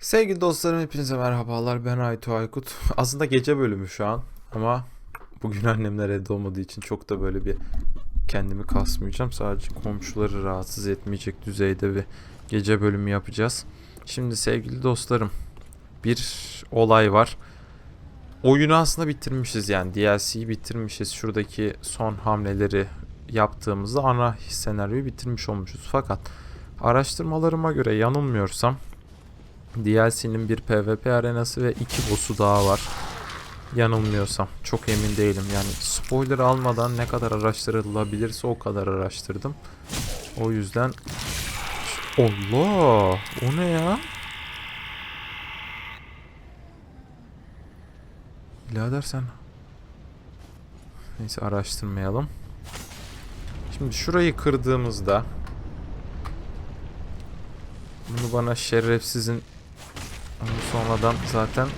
Sevgili dostlarım hepinize merhabalar. Ben Aytu Aykut. Aslında gece bölümü şu an ama bugün annemler evde olmadığı için çok da böyle bir kendimi kasmayacağım. Sadece komşuları rahatsız etmeyecek düzeyde bir gece bölümü yapacağız. Şimdi sevgili dostlarım bir olay var. Oyunu aslında bitirmişiz yani DLC'yi bitirmişiz. Şuradaki son hamleleri yaptığımızda ana senaryoyu bitirmiş olmuşuz. Fakat araştırmalarıma göre yanılmıyorsam DLC'nin bir PvP arenası ve iki boss'u daha var. Yanılmıyorsam. Çok emin değilim. Yani spoiler almadan ne kadar araştırılabilirse o kadar araştırdım. O yüzden... Allah! O ne ya? Birader sen... Neyse araştırmayalım. Şimdi şurayı kırdığımızda... Bunu bana şerefsizin sonradan zaten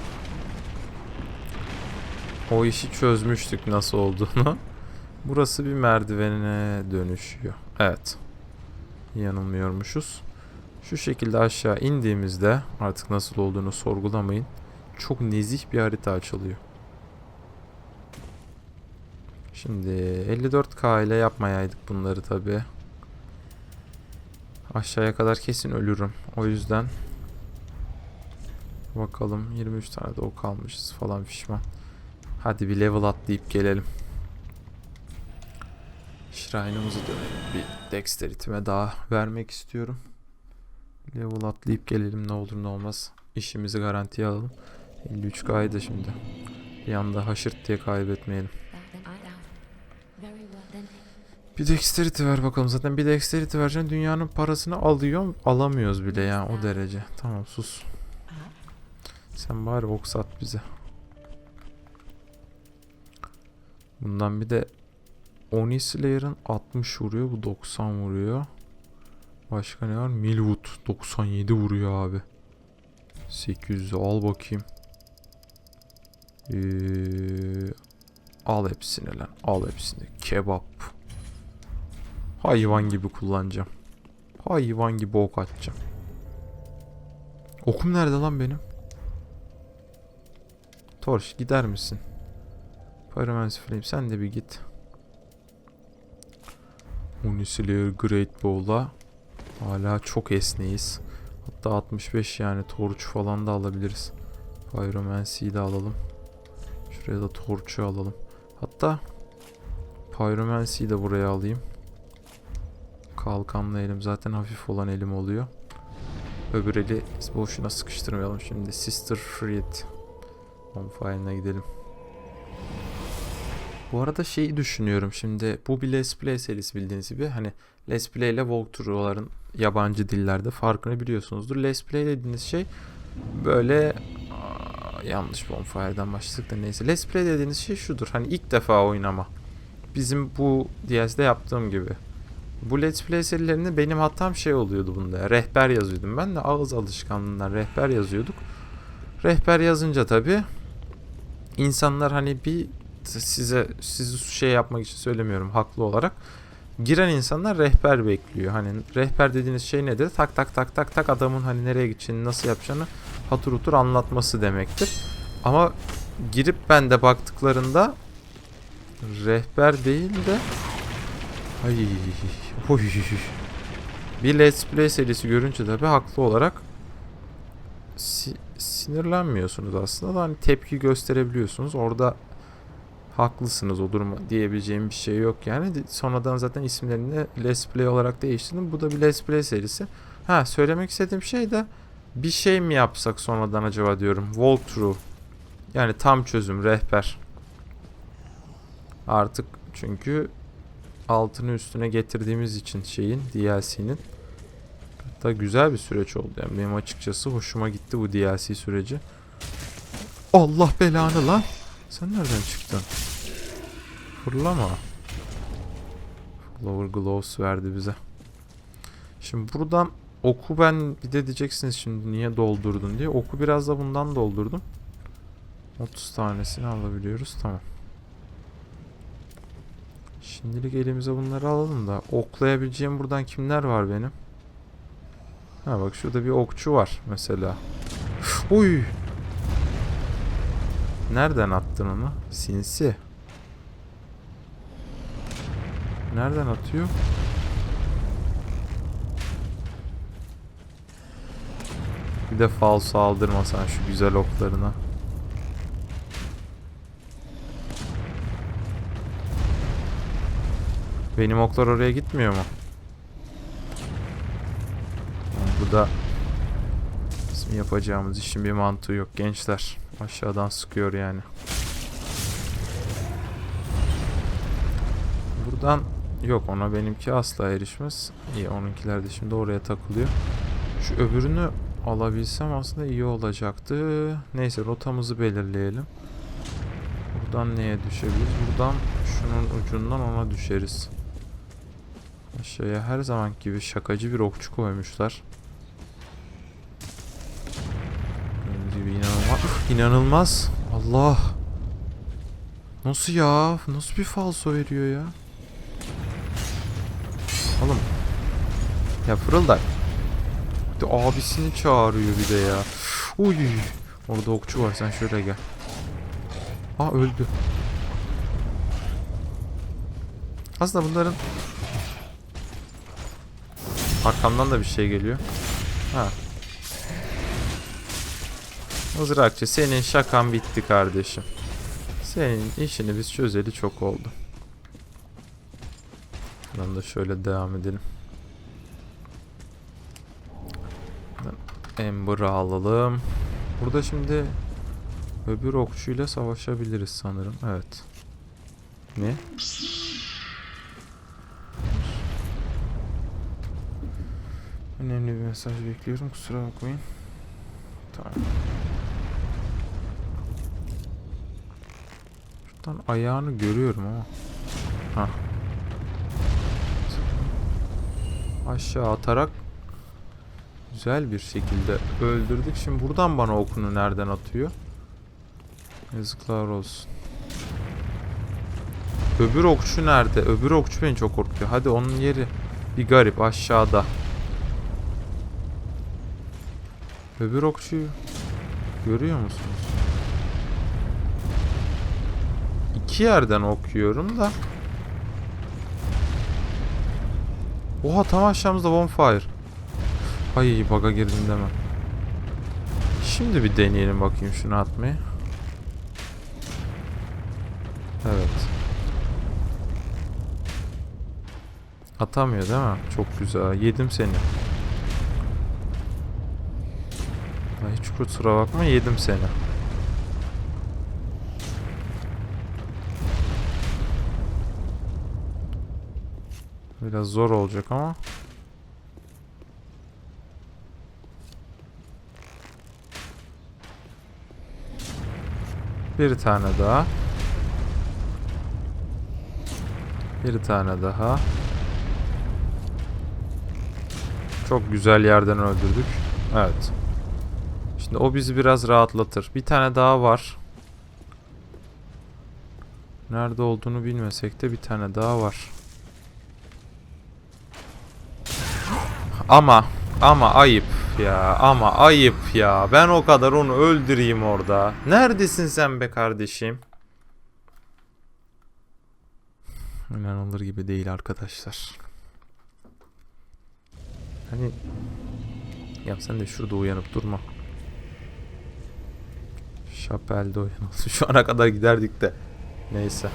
o işi çözmüştük nasıl olduğunu. Burası bir merdivene dönüşüyor. Evet. Yanılmıyormuşuz. Şu şekilde aşağı indiğimizde artık nasıl olduğunu sorgulamayın. Çok nezih bir harita açılıyor. Şimdi 54K ile yapmayaydık bunları tabi. Aşağıya kadar kesin ölürüm. O yüzden Bakalım 23 tane de ok almışız falan fişman. Hadi bir level atlayıp gelelim. Shrine'ımızı da bir dexterity'me daha vermek istiyorum. Level atlayıp gelelim ne olur ne olmaz. İşimizi garantiye alalım. 53 kaydı şimdi. Bir anda haşırt diye kaybetmeyelim. Bir dexterity ver bakalım. Zaten bir dexterity vereceksin dünyanın parasını alıyor. Alamıyoruz bile ya o derece. Tamam sus. Sen bari ok sat bize. Bundan bir de Oni Slayer'ın 60 vuruyor. Bu 90 vuruyor. Başka ne var? Milwood 97 vuruyor abi. 800 al bakayım. Ee, al hepsini lan. Al hepsini. Kebap. Hayvan gibi kullanacağım. Hayvan gibi ok atacağım. Okum nerede lan benim? Torch gider misin? Pyromancy Flame sen de bir git. Unislayer Great Bowl'a hala çok esneyiz. Hatta 65 yani Torch falan da alabiliriz. Pyromancy'yi de alalım. Şuraya da Torch'u alalım. Hatta Pyromancy'yi de buraya alayım. Kalkanlı elim zaten hafif olan elim oluyor. Öbür eli boşuna sıkıştırmayalım şimdi. Sister Fried. Bonfire'ına gidelim. Bu arada şeyi düşünüyorum şimdi bu bir Let's Play serisi bildiğiniz gibi hani Let's Play ile walkthrough'ların yabancı dillerde farkını biliyorsunuzdur. Let's Play dediğiniz şey böyle Aa, yanlış Bonfire'dan başladık da neyse. Let's Play dediğiniz şey şudur hani ilk defa oynama. Bizim bu DLC'de yaptığım gibi. Bu Let's Play serilerinde benim hatam şey oluyordu bunda. Rehber yazıyordum ben de ağız alışkanlığından rehber yazıyorduk. Rehber yazınca tabi insanlar hani bir size sizi şey yapmak için söylemiyorum haklı olarak. Giren insanlar rehber bekliyor. Hani rehber dediğiniz şey nedir? Tak tak tak tak tak adamın hani nereye gideceğini nasıl yapacağını hatır hutur anlatması demektir. Ama girip ben de baktıklarında rehber değil de ay oy. bir let's play serisi görünce tabi haklı olarak si- sinirlenmiyorsunuz aslında da hani tepki gösterebiliyorsunuz. Orada haklısınız o duruma diyebileceğim bir şey yok yani. Sonradan zaten isimlerini Let's Play olarak değiştirdim. Bu da bir Let's Play serisi. Ha söylemek istediğim şey de bir şey mi yapsak sonradan acaba diyorum. Walkthrough. Yani tam çözüm, rehber. Artık çünkü altını üstüne getirdiğimiz için şeyin DLC'nin da güzel bir süreç oldu. Yani benim açıkçası hoşuma gitti bu DLC süreci. Allah belanı lan. Sen nereden çıktın? Fırlama. Flower Gloves verdi bize. Şimdi buradan oku ben bir de diyeceksiniz şimdi niye doldurdun diye. Oku biraz da bundan doldurdum. 30 tanesini alabiliyoruz. Tamam. Şimdilik elimize bunları alalım da oklayabileceğim buradan kimler var benim? Ha bak şurada bir okçu var mesela. Uy. Nereden attın onu? Sinsi. Nereden atıyor? Bir de falso aldırmasan şu güzel oklarına. Benim oklar oraya gitmiyor mu? Bu da bizim yapacağımız işin bir mantığı yok gençler. Aşağıdan sıkıyor yani. Buradan yok ona benimki asla erişmez. İyi onunkiler de şimdi oraya takılıyor. Şu öbürünü alabilsem aslında iyi olacaktı. Neyse rotamızı belirleyelim. Buradan neye düşebiliriz? Buradan şunun ucundan ona düşeriz. Aşağıya her zaman gibi şakacı bir okçu koymuşlar. Gördüğünüz gibi inanılmaz. Allah. Nasıl ya? Nasıl bir falso veriyor ya? Oğlum. Ya fırıldak. Abisini çağırıyor bir de ya. Uy. Orada okçu var sen şöyle gel. Aa öldü. Aslında bunların Arkamdan da bir şey geliyor. Ha. Mızrakçı senin şakan bitti kardeşim. Senin işini biz çözeli çok oldu. Buradan da şöyle devam edelim. Ember'ı alalım. Burada şimdi öbür okçuyla savaşabiliriz sanırım. Evet. Ne? Önemli bir mesaj bekliyorum. Kusura bakmayın. Tamam. Şuradan ayağını görüyorum ama. Ha. Aşağı atarak güzel bir şekilde öldürdük. Şimdi buradan bana okunu nereden atıyor? Yazıklar olsun. Öbür okçu nerede? Öbür okçu beni çok korkutuyor. Hadi onun yeri bir garip aşağıda. Öbür okçuyu görüyor musunuz? İki yerden okuyorum da. Oha tam aşağımızda bonfire. Ay baga girdim deme. Şimdi bir deneyelim bakayım şunu atmayı. Evet. Atamıyor değil mi? Çok güzel. Yedim seni. Ay hiç kusura bakma yedim seni. Biraz zor olacak ama. Bir tane daha. Bir tane daha. Çok güzel yerden öldürdük. Evet. Şimdi o bizi biraz rahatlatır. Bir tane daha var. Nerede olduğunu bilmesek de bir tane daha var. Ama ama ayıp ya ama ayıp ya. Ben o kadar onu öldüreyim orada. Neredesin sen be kardeşim? İnanılır gibi değil arkadaşlar. Hani ya sen de şurada uyanıp durma. Şapelde uyanılsın. Şu ana kadar giderdik de. Neyse.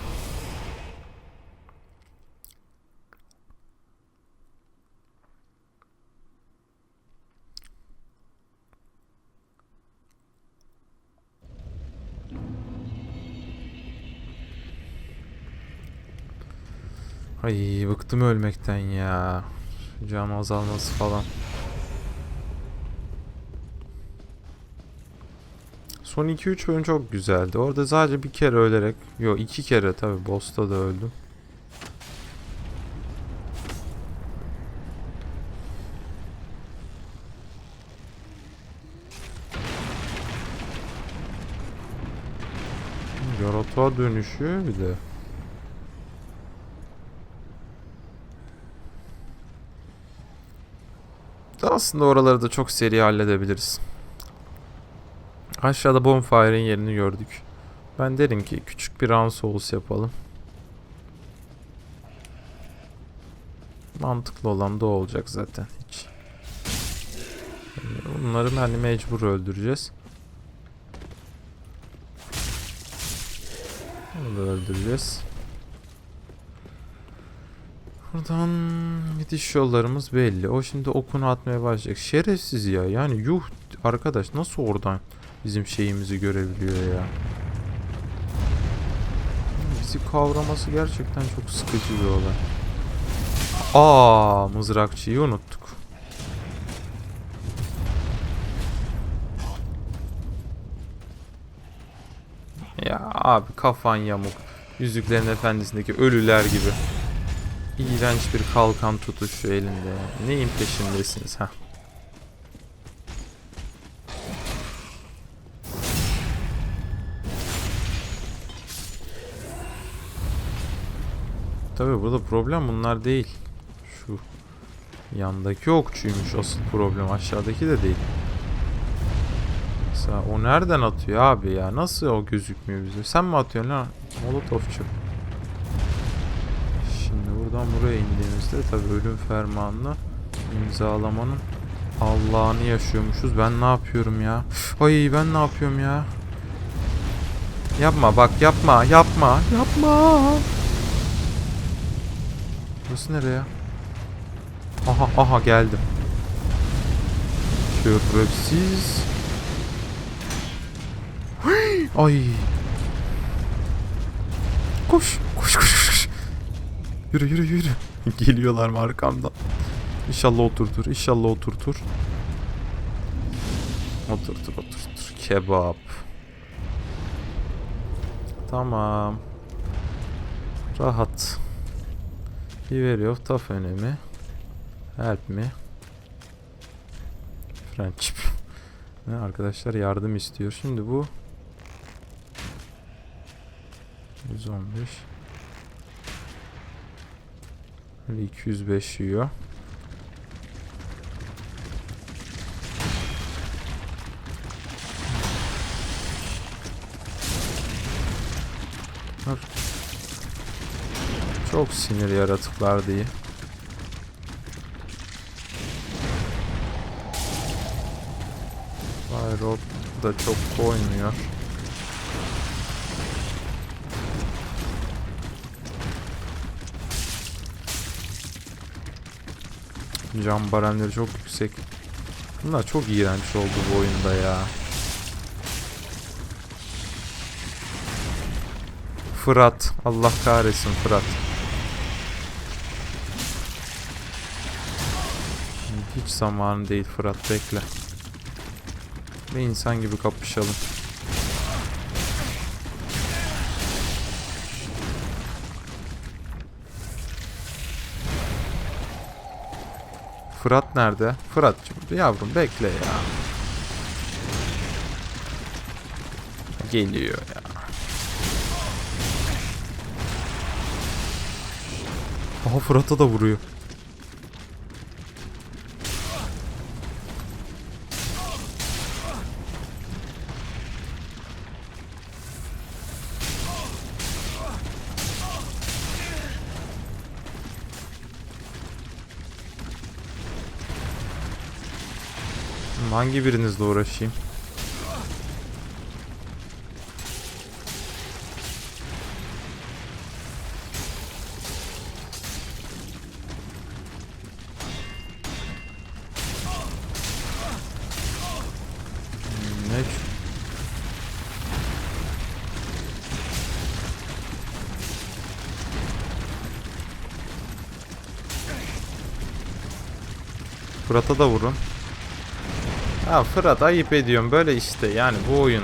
Ay bıktım ölmekten ya. Şu Can azalması falan. Son 2-3 bölüm çok güzeldi. Orada sadece bir kere ölerek, yo iki kere tabi boss'ta da öldüm. Yaratığa dönüşüyor bir de. Aslında oraları da çok seri halledebiliriz. Aşağıda bonfire'in yerini gördük. Ben derim ki küçük bir run souls yapalım. Mantıklı olan da olacak zaten hiç. Bunları hani mecbur öldüreceğiz. Bunu da öldüreceğiz. Buradan gidiş yollarımız belli. O şimdi okunu atmaya başlayacak. Şerefsiz ya. Yani yuh arkadaş nasıl oradan bizim şeyimizi görebiliyor ya. Bizi kavraması gerçekten çok sıkıcı bir olay. Aa, mızrakçıyı unuttuk. Ya abi kafan yamuk. Yüzüklerin Efendisi'ndeki ölüler gibi. İğrenç bir kalkan tutuşu elinde. Neyin peşindesiniz ha? Tabi burada problem bunlar değil. Şu yandaki okçuymuş asıl problem. Aşağıdaki de değil. Mesela o nereden atıyor abi ya? Nasıl o gözükmüyor bize? Sen mi atıyorsun lan? Molotofçu. Buradan buraya indiğimizde tabi ölüm fermanını imzalamanın Allah'ını yaşıyormuşuz. Ben ne yapıyorum ya? Ay ben ne yapıyorum ya? Yapma bak yapma yapma yapma. Burası nereye? Aha aha geldim. Şerefsiz. Ay. Koş. Yürü yürü yürü. Geliyorlar mı arkamdan? İnşallah oturtur. İnşallah oturtur. Oturtur oturtur. Kebap. Tamam. Rahat. Riverio taf önemi. Help me. Friendship. Arkadaşlar yardım istiyor. Şimdi bu 115 Böyle 205 yiyor. Çok sinir yaratıklar diye. Aerop da çok koymuyor. Can baremleri çok yüksek. Bunlar çok iğrenç oldu bu oyunda ya. Fırat. Allah kahretsin Fırat. Hiç zamanı değil Fırat bekle. Ve insan gibi kapışalım. Fırat nerede? Fırat'cığım yavrum bekle ya. Geliyor ya. Aha Fırat'a da vuruyor. Hangi birinizle uğraşayım? Hmm, Fırat'a da vurun. Ha Fırat ayıp ediyorum böyle işte yani bu oyun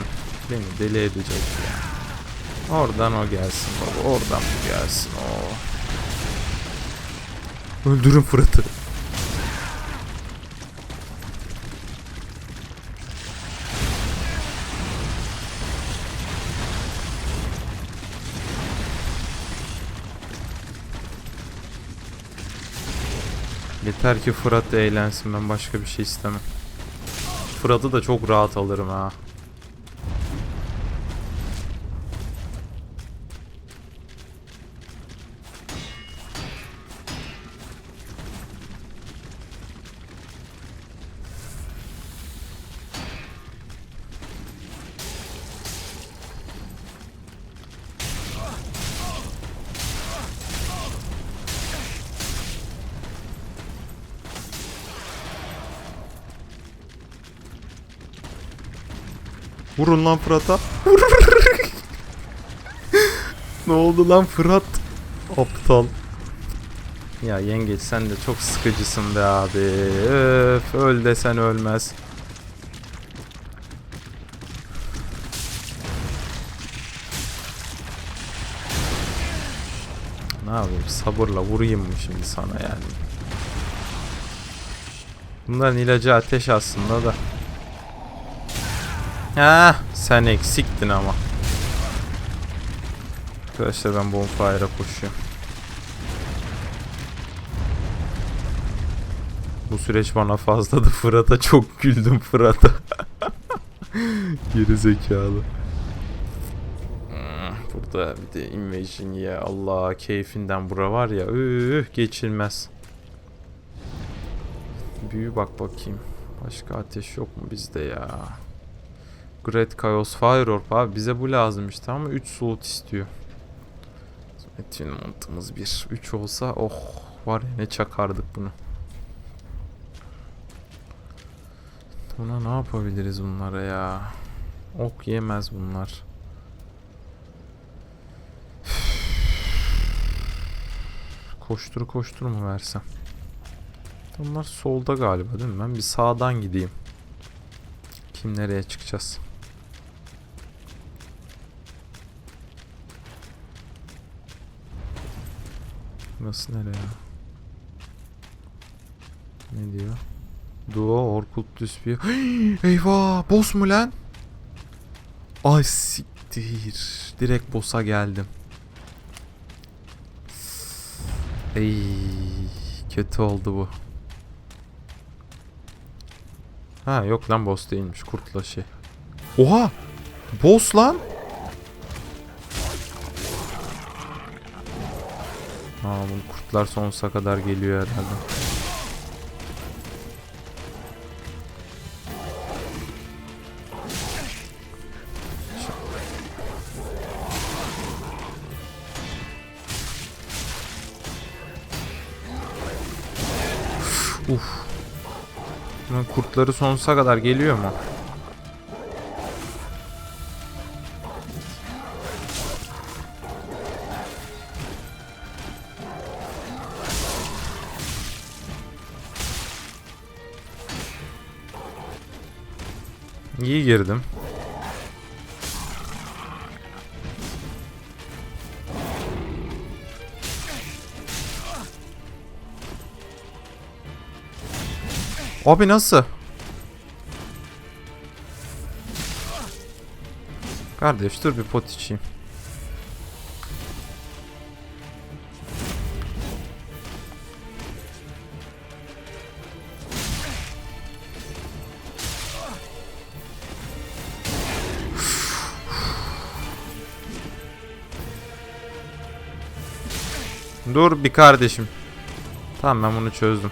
beni deli edecek ya. Oradan o gelsin baba oradan bu gelsin o. Öldürün Fırat'ı. Yeter ki Fırat eğlensin ben başka bir şey istemem. Fırat'ı da çok rahat alırım ha. Vurun lan Fırat'a. ne oldu lan Fırat? Aptal. Ya yengeç sen de çok sıkıcısın be abi. Öf öl desen ölmez. Ne yapayım sabırla vurayım mı şimdi sana yani. Bunların ilacı ateş aslında da. Ha, sen eksiktin ama. Arkadaşlar ben bonfire'a koşuyorum. Bu süreç bana fazladı. Fırat'a çok güldüm Fırat'a. Geri zekalı. Hmm, Burada bir de Invasion ya Allah keyfinden bura var ya üh, geçilmez. Büyü bak bakayım. Başka ateş yok mu bizde ya? Great Chaos Fire Orb abi bize bu lazım işte ama 3 slot istiyor. Metin mantığımız 1. 3 olsa oh var ya ne çakardık bunu. Buna ne yapabiliriz bunlara ya? Ok yemez bunlar. Koştur koştur mu versem? Bunlar solda galiba değil mi? Ben bir sağdan gideyim. Kim nereye çıkacağız? Nasıl nereye? Ne diyor? Duo Orkut Düsbiye. Eyvah! Boss mu lan? Ay siktir. Direkt boss'a geldim. Ey kötü oldu bu. Ha yok lan boss değilmiş kurtla şey. Oha! Boss lan! Aa bu kurtlar sonsuza kadar geliyor herhalde. Uf. Kurtları sonsuza kadar geliyor mu? İyi girdim. Abi nasıl? Kardeş dur bir pot içeyim. Dur bir kardeşim. Tamam ben bunu çözdüm.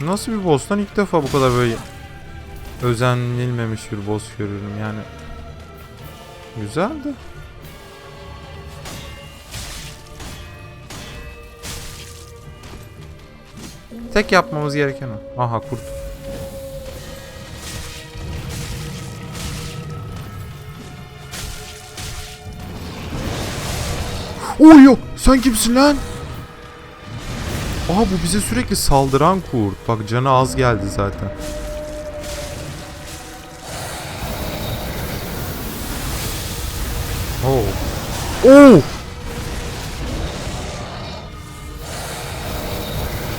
Nasıl bir boss'tan ilk defa bu kadar böyle özenilmemiş bir boss görüyorum yani. Güzeldi. Tek yapmamız gereken o. Aha kurt. Oyo sen kimsin lan? Aa bu bize sürekli saldıran kurt. Bak canı az geldi zaten. Oo. Oo.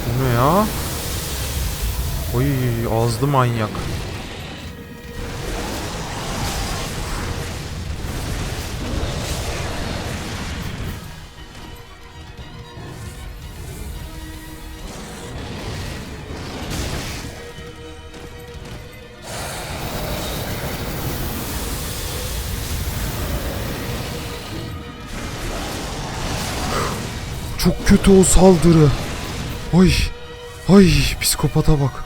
Bu ne ya? Oy azdı manyak. Kötü o saldırı. Ay. Ay psikopata bak.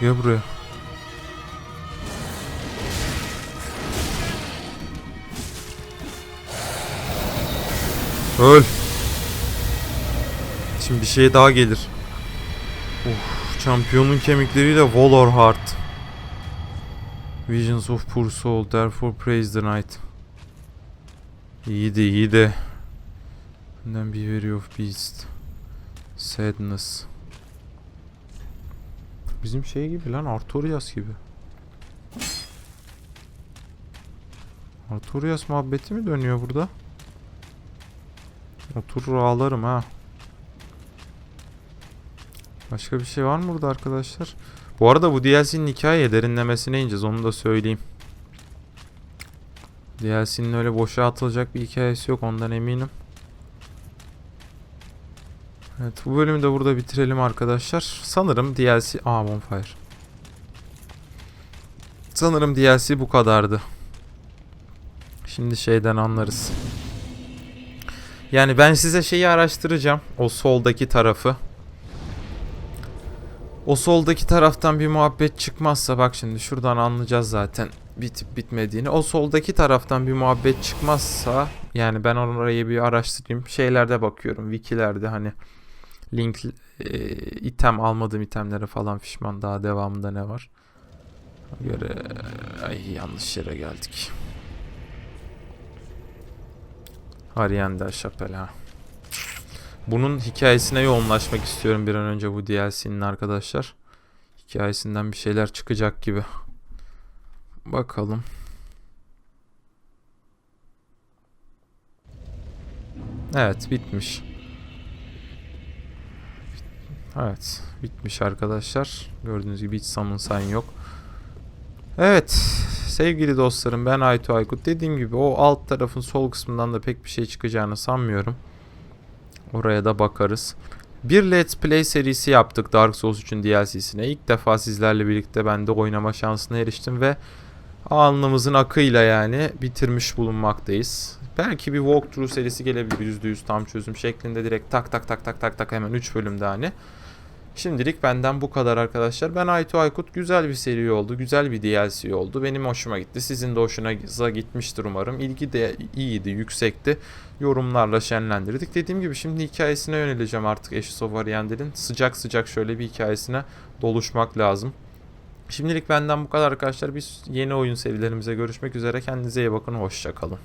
Gel buraya. Öl. Şimdi bir şey daha gelir. Uf, şampiyonun kemikleriyle Valorheart. Visions of poor soul, therefore praise the night. İyiydi, iyiydi. And then Beware of beast. Sadness. Bizim şey gibi lan, Artorias gibi. Artorias muhabbeti mi dönüyor burada? Oturur ağlarım ha. Başka bir şey var mı burada arkadaşlar? Bu arada bu DLC'nin hikaye derinlemesine ineceğiz onu da söyleyeyim. DLC'nin öyle boşa atılacak bir hikayesi yok ondan eminim. Evet bu bölümü de burada bitirelim arkadaşlar. Sanırım DLC... Aa bonfire. Sanırım DLC bu kadardı. Şimdi şeyden anlarız. Yani ben size şeyi araştıracağım. O soldaki tarafı. O soldaki taraftan bir muhabbet çıkmazsa bak şimdi şuradan anlayacağız zaten bitip bitmediğini. O soldaki taraftan bir muhabbet çıkmazsa yani ben orayı bir araştırayım. Şeylerde bakıyorum. Wikilerde hani link e, item almadığım itemlere falan pişman daha devamında ne var. Göre ay yanlış yere geldik. Ariende Chapelle ha. Bunun hikayesine yoğunlaşmak istiyorum bir an önce bu DLC'nin arkadaşlar. Hikayesinden bir şeyler çıkacak gibi. Bakalım. Evet bitmiş. Evet bitmiş arkadaşlar. Gördüğünüz gibi hiç summon sign yok. Evet sevgili dostlarım ben Aytu Aykut. Dediğim gibi o alt tarafın sol kısmından da pek bir şey çıkacağını sanmıyorum. Oraya da bakarız. Bir Let's Play serisi yaptık Dark Souls 3'ün DLC'sine. İlk defa sizlerle birlikte ben de oynama şansına eriştim ve alnımızın akıyla yani bitirmiş bulunmaktayız. Belki bir walkthrough serisi gelebilir %100 tam çözüm şeklinde direkt tak tak tak tak tak tak hemen 3 bölümde hani. Şimdilik benden bu kadar arkadaşlar. Ben Aytu Aykut. Güzel bir seri oldu. Güzel bir DLC oldu. Benim hoşuma gitti. Sizin de hoşunuza gitmiştir umarım. İlgi de iyiydi, yüksekti. Yorumlarla şenlendirdik. Dediğim gibi şimdi hikayesine yöneleceğim artık Ashes of Ariandel'in. Sıcak sıcak şöyle bir hikayesine doluşmak lazım. Şimdilik benden bu kadar arkadaşlar. Biz yeni oyun serilerimize görüşmek üzere. Kendinize iyi bakın. Hoşçakalın.